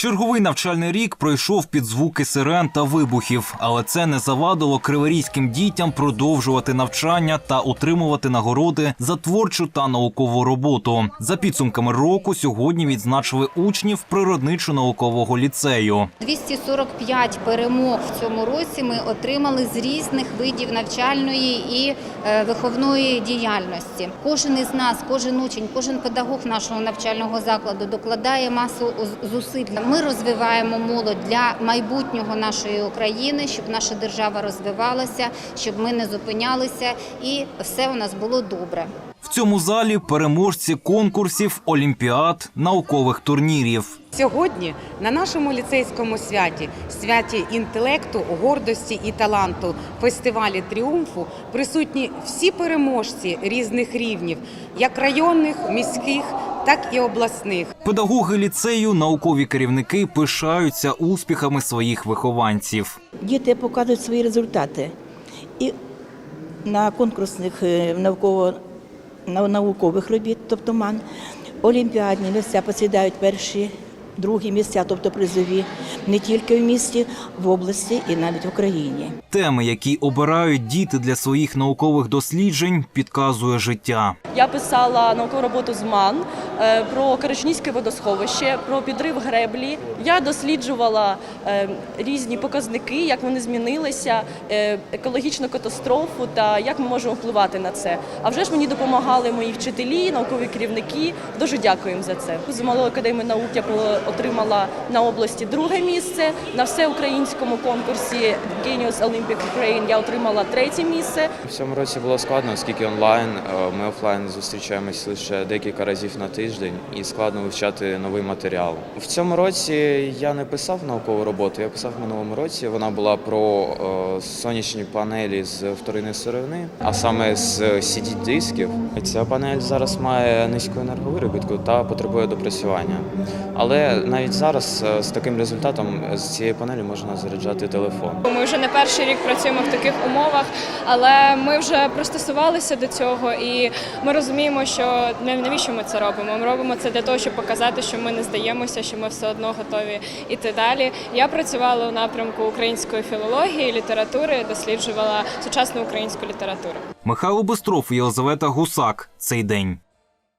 Черговий навчальний рік пройшов під звуки сирен та вибухів, але це не завадило криворізьким дітям продовжувати навчання та отримувати нагороди за творчу та наукову роботу. За підсумками року сьогодні відзначили учнів природничо-наукового ліцею. 245 перемог в цьому році ми отримали з різних видів навчальної і е, виховної діяльності. Кожен із нас, кожен учень, кожен педагог нашого навчального закладу докладає масу зусиль. Ми розвиваємо молодь для майбутнього нашої України, щоб наша держава розвивалася, щоб ми не зупинялися і все у нас було добре. В цьому залі переможці конкурсів, олімпіад, наукових турнірів. Сьогодні на нашому ліцейському святі, святі інтелекту, гордості і таланту, фестивалі тріумфу присутні всі переможці різних рівнів, як районних, міських, так і обласних. Педагоги ліцею, наукові керівники пишаються успіхами своїх вихованців. Діти показують свої результати. І на конкурсних е, науково, на- наукових робіт, тобто МАН, олімпіадні місця посідають перші, другі місця, тобто призові, не тільки в місті, в області і навіть в Україні. Теми, які обирають діти для своїх наукових досліджень, підказує життя. Я писала наукову роботу з МАН про Карачунівське водосховище, про підрив греблі. Я досліджувала е, різні показники, як вони змінилися, е, екологічну катастрофу та як ми можемо впливати на це. А вже ж мені допомагали мої вчителі, наукові керівники. Дуже дякую їм за це. З Малої академії наук я отримала на області друге місце. На всеукраїнському конкурсі Genius Olympic Ukraine я отримала третє місце. В цьому році було складно, оскільки онлайн. е, Ми офлайн зустрічаємось лише декілька разів на тиждень і складно вивчати новий матеріал. В цьому році я не писав наукову роботу, я писав минулому році. Вона була про е, сонячні панелі з вторинної сировини, а саме з cd дисків. Ця панель зараз має низьку енерговиробітку та потребує допрацювання. Але навіть зараз е, з таким результатом з цієї панелі можна заряджати телефон. Ми вже не перший рік працюємо в таких умовах, але ми вже пристосувалися до цього, і ми розуміємо, що навіщо ми це робимо. Ми робимо це для того, щоб показати, що ми не здаємося, що ми все одно готові іти далі. Я працювала у напрямку української філології, літератури, досліджувала сучасну українську літературу. Михайло Бистров і Єлизавета Гусак. Цей день.